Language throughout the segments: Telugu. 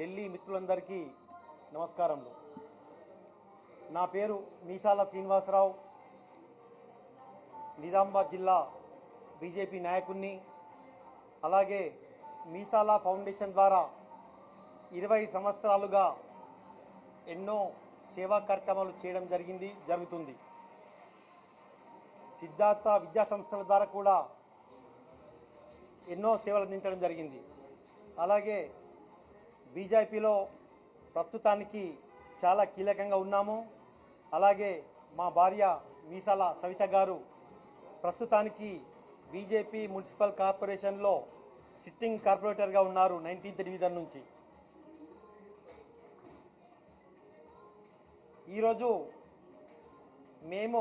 ఢిల్లీ మిత్రులందరికీ నమస్కారములు. నా పేరు మీసాల శ్రీనివాసరావు. నిజామాబాద్ జిల్లా బీజేపీ నాయకుణ్ణి. అలాగే మీసాల ఫౌండేషన్ ద్వారా ఇరవై సంవత్సరాలుగా ఎన్నో సేవా కార్యక్రమాలు చేయడం జరిగింది జరుగుతుంది. సిద్ధార్థ విద్యా సంస్థల ద్వారా కూడా ఎన్నో సేవలు అందించడం జరిగింది. అలాగే బీజేపీలో ప్రస్తుతానికి చాలా కీలకంగా ఉన్నాము. అలాగే మా భార్య మీసాల సవిత గారు ప్రస్తుతానికి బీజేపీ మున్సిపల్ కార్పొరేషన్లో సిట్టింగ్ కార్పొరేటర్గా ఉన్నారు నైన్టీన్త్ డివిజన్ నుంచి. ఈరోజు మేము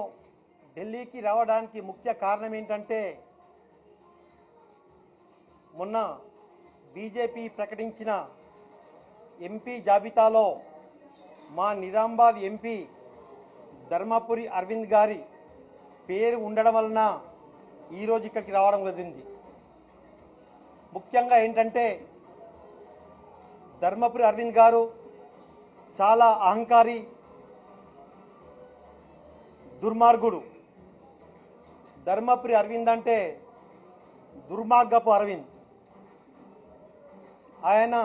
ఢిల్లీకి రావడానికి ముఖ్య కారణం ఏంటంటే మొన్న బీజేపీ ప్రకటించిన ఎంపీ జాబితాలో మా నిజామాబాద్ ఎంపీ ధర్మపురి అరవింద్ గారి పేరు ఉండడం వలన ఈరోజు ఇక్కడికి రావడం కుదిరింది ముఖ్యంగా ఏంటంటే ధర్మపురి అరవింద్ గారు చాలా అహంకారి దుర్మార్గుడు. ధర్మపురి అరవింద్ అంటే దుర్మార్గపు అరవింద్. ఆయన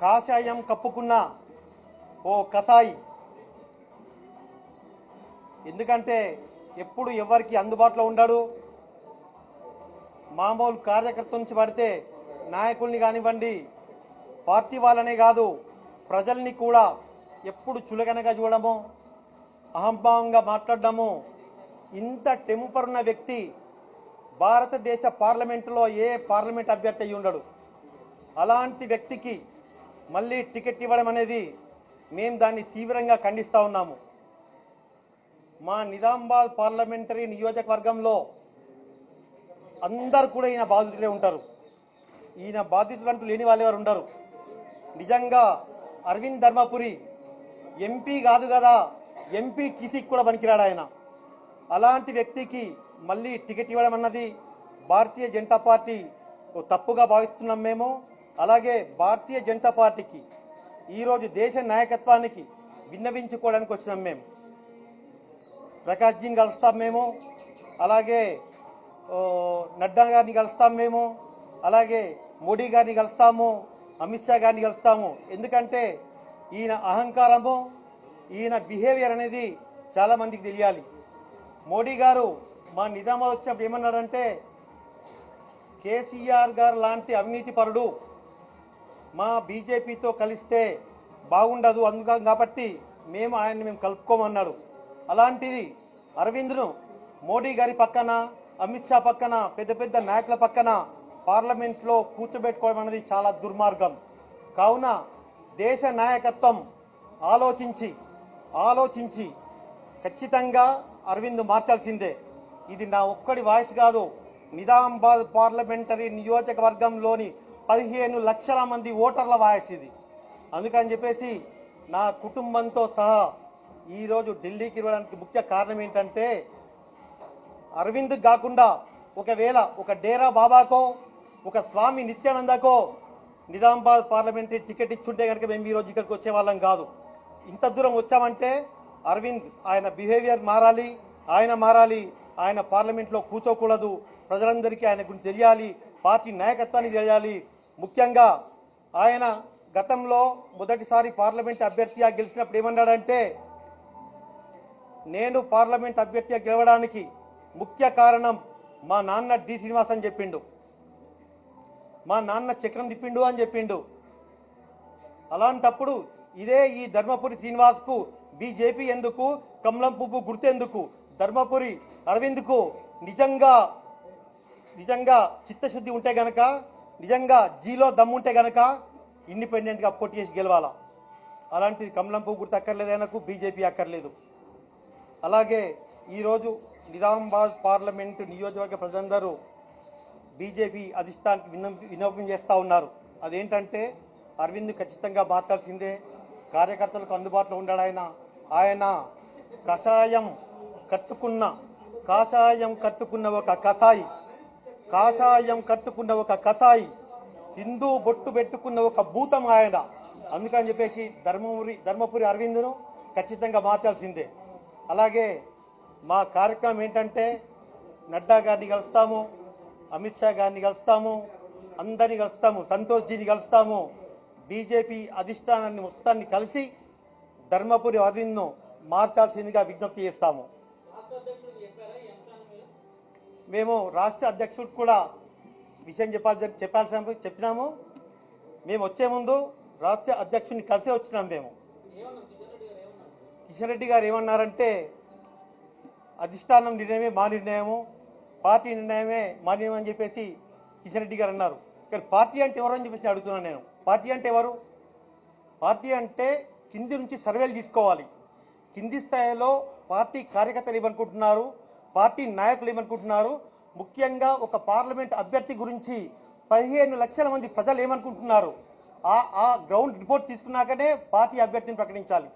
కాషాయం కప్పుకున్న ఓ కసాయి. ఎందుకంటే ఎప్పుడు ఎవరికి అందుబాటులో ఉండడు? మామూలు కార్యకర్త నుంచి పడితే నాయకుల్ని కానివ్వండి పార్టీ వాళ్ళనే కాదు ప్రజల్ని కూడా ఎప్పుడు చులకనగా చూడము అహంభావంగా మాట్లాడడము. ఇంత టెంపర్ ఉన్న వ్యక్తి భారతదేశ పార్లమెంటులో ఏ పార్లమెంట్ అభ్యర్థి అయి ఉండడు. అలాంటి వ్యక్తికి మళ్ళీ టికెట్ ఇవ్వడం అనేది మేము దాన్ని తీవ్రంగా ఖండిస్తూ ఉన్నాము. మా నిజామాబాద్ పార్లమెంటరీ నియోజకవర్గంలో అందరు కూడా ఈయన బాధితులే ఉంటారు. ఈయన బాధితులు అంటూ లేని వాళ్ళెవరు ఉండరు. నిజంగా అరవింద్ ధర్మపురి ఎంపీ కాదు కదా ఎంపీ టీసీకి కూడా పనికిరాడు ఆయన. అలాంటి వ్యక్తికి మళ్ళీ టికెట్ ఇవ్వడం అన్నది భారతీయ జనతా పార్టీ ఓ తప్పుగా భావిస్తున్నాం మేము. అలాగే భారతీయ జనతా పార్టీకి ఈరోజు దేశ నాయకత్వానికి విన్నవించుకోవడానికి వచ్చినాం మేము. ప్రకాష్జీని కలుస్తాం మేము అలాగే నడ్డా గారిని కలుస్తాం మేము అలాగే మోడీ గారిని కలుస్తాము అమిత్ షా గారిని కలుస్తాము. ఎందుకంటే ఈయన అహంకారము ఈయన బిహేవియర్ అనేది చాలామందికి తెలియాలి. మోడీ గారు మా నిజామాబాద్ వచ్చినప్పుడు ఏమన్నాడంటే కేసీఆర్ గారు లాంటి అవినీతి పరుడు మా బీజేపీతో కలిస్తే బాగుండదు అందుకని కాబట్టి మేము ఆయన్ని మేము కలుపుకోమన్నాడు. అలాంటిది అరవింద్ను మోడీ గారి పక్కన అమిత్ షా పక్కన పెద్ద పెద్ద నాయకుల పక్కన పార్లమెంట్లో కూర్చోబెట్టుకోవడం అనేది చాలా దుర్మార్గం. కావున దేశ నాయకత్వం ఆలోచించి ఆలోచించి ఖచ్చితంగా అరవింద్ మార్చాల్సిందే. ఇది నా ఒక్కడి వాయిస్ కాదు. నిజామాబాద్ పార్లమెంటరీ నియోజకవర్గంలోని పదిహేను లక్షల మంది ఓటర్ల వాయిస్ ఇది. అందుకని చెప్పేసి నా కుటుంబంతో సహా ఈరోజు ఢిల్లీకి ఇవ్వడానికి ముఖ్య కారణం ఏంటంటే అరవింద్ కాకుండా ఒకవేళ ఒక డేరా బాబాకో ఒక స్వామి నిత్యానందకో నిజామాబాద్ పార్లమెంటరీ టికెట్ ఇచ్చుంటే కనుక మేము ఈరోజు ఇక్కడికి వచ్చేవాళ్ళం కాదు. ఇంత దూరం వచ్చామంటే అరవింద్ ఆయన బిహేవియర్ మారాలి ఆయన మారాలి ఆయన పార్లమెంట్లో కూర్చోకూడదు ప్రజలందరికీ ఆయన గురించి తెలియాలి పార్టీ నాయకత్వానికి తెలియాలి ముఖ్యంగా ఆయన గతంలో మొదటిసారి పార్లమెంట్ అభ్యర్థిగా గెలిచినప్పుడు ఏమన్నాడంటే నేను పార్లమెంట్ అభ్యర్థిగా గెలవడానికి ముఖ్య కారణం మా నాన్న డి. శ్రీనివాస్ అని చెప్పిండు. మా నాన్న చక్రం తిప్పిండు అని చెప్పిండు. అలాంటప్పుడు ఇదే ఈ ధర్మపురి శ్రీనివాస్కు బీజేపీ ఎందుకు కమలం పువ్వు గుర్తెందుకు ధర్మపురి అరవింద్కు నిజంగా నిజంగా చిత్తశుద్ధి ఉంటే గనక నిజంగా జీలో దమ్ముంటే గనక ఇండిపెండెంట్గా పోటీ చేసి గెలవాలా? అలాంటిది కమలం పువ్వు గుర్తు అక్కర్లేదు ఆయనకు బీజేపీ అక్కర్లేదు. అలాగే ఈరోజు నిజామాబాద్ పార్లమెంటు నియోజకవర్గ ప్రజలందరూ బీజేపీ అధిష్టానికి విన్న విన్నపం చేస్తూ ఉన్నారు. అదేంటంటే అరవింద్ ఖచ్చితంగా మార్చాల్సిందే కార్యకర్తలకు అందుబాటులో ఉండాడు ఆయన. ఆయన కషాయం కట్టుకున్న కాషాయం కట్టుకున్న ఒక కషాయి కాషాయం కట్టుకున్న ఒక కసాయి హిందూ బొట్టు పెట్టుకున్న ఒక భూతం ఆయన. అందుకని చెప్పేసి ధర్మపురి ధర్మపురి అరవిందును ఖచ్చితంగా మార్చాల్సిందే. అలాగే మా కార్యక్రమం ఏంటంటే నడ్డా గారిని కలుస్తాము అమిత్ షా గారిని కలుస్తాము అందరిని కలుస్తాము సంతోష్ జీని కలుస్తాము. బీజేపీ అధిష్టానాన్ని మొత్తాన్ని కలిసి ధర్మపురి అరవింద్ను మార్చాల్సిందిగా విజ్ఞప్తి చేస్తాము. మేము రాష్ట్ర అధ్యక్షుడు కూడా విషయం చెప్పాల్సి చెప్పాల్సిన చెప్పినాము. మేము వచ్చే ముందు రాష్ట్ర అధ్యక్షుడిని కలిసే వచ్చినాం మేము. కిషన్ రెడ్డి గారు ఏమన్నారంటే అధిష్టానం నిర్ణయమే మా నిర్ణయము పార్టీ నిర్ణయమే మా నిర్ణయం అని చెప్పేసి కిషన్ రెడ్డి గారు అన్నారు. కానీ పార్టీ అంటే ఎవరు అని చెప్పేసి అడుగుతున్నాను నేను. పార్టీ అంటే ఎవరు? పార్టీ అంటే కింది నుంచి సర్వేలు తీసుకోవాలి. కింది స్థాయిలో పార్టీ కార్యకర్తలు ఏమనుకుంటున్నారు? పార్టీ నాయకులు ఏమనుకుంటున్నారు? ముఖ్యంగా ఒక పార్లమెంట్ అభ్యర్థి గురించి పదిహేను లక్షల మంది ప్రజలు ఏమనుకుంటున్నారు? ఆ ఆ గ్రౌండ్ రిపోర్ట్ తీసుకున్నాకనే పార్టీ అభ్యర్థిని ప్రకటించాలి.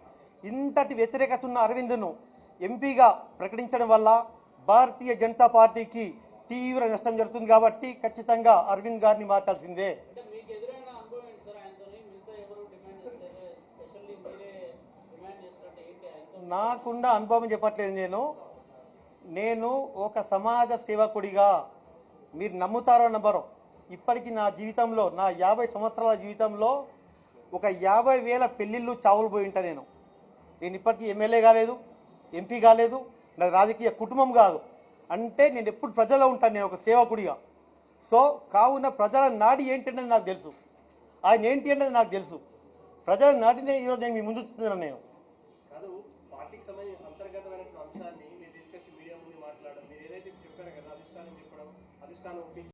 ఇంతటి వ్యతిరేకత ఉన్న అరవింద్ను ఎంపీగా ప్రకటించడం వల్ల భారతీయ జనతా పార్టీకి తీవ్ర నష్టం జరుగుతుంది కాబట్టి ఖచ్చితంగా అరవింద్ గారిని మార్చాల్సిందే. నాకున్న అనుభవం చెప్పట్లేదు నేను. నేను ఒక సమాజ సేవకుడిగా. మీరు నమ్ముతారో నమ్మరో. ఇప్పటికీ నా జీవితంలో నా యాభై సంవత్సరాల జీవితంలో ఒక యాభై వేల పెళ్ళిళ్ళు చావులు పోయి ఉంటా నేను. నేను ఇప్పటికీ ఎమ్మెల్యే కాలేదు ఎంపీ కాలేదు నా రాజకీయ కుటుంబం కాదు. అంటే నేను ఎప్పుడు ప్రజల్లో ఉంటాను నేను ఒక సేవకుడిగా. సో కావున ప్రజల నాడి ఏంటి అనేది నాకు తెలుసు. ఆయన ఏంటి అనేది నాకు తెలుసు. ప్రజల నాటినే ఈరోజు నేను మీ ముందు చూస్తున్నాను నేను. está no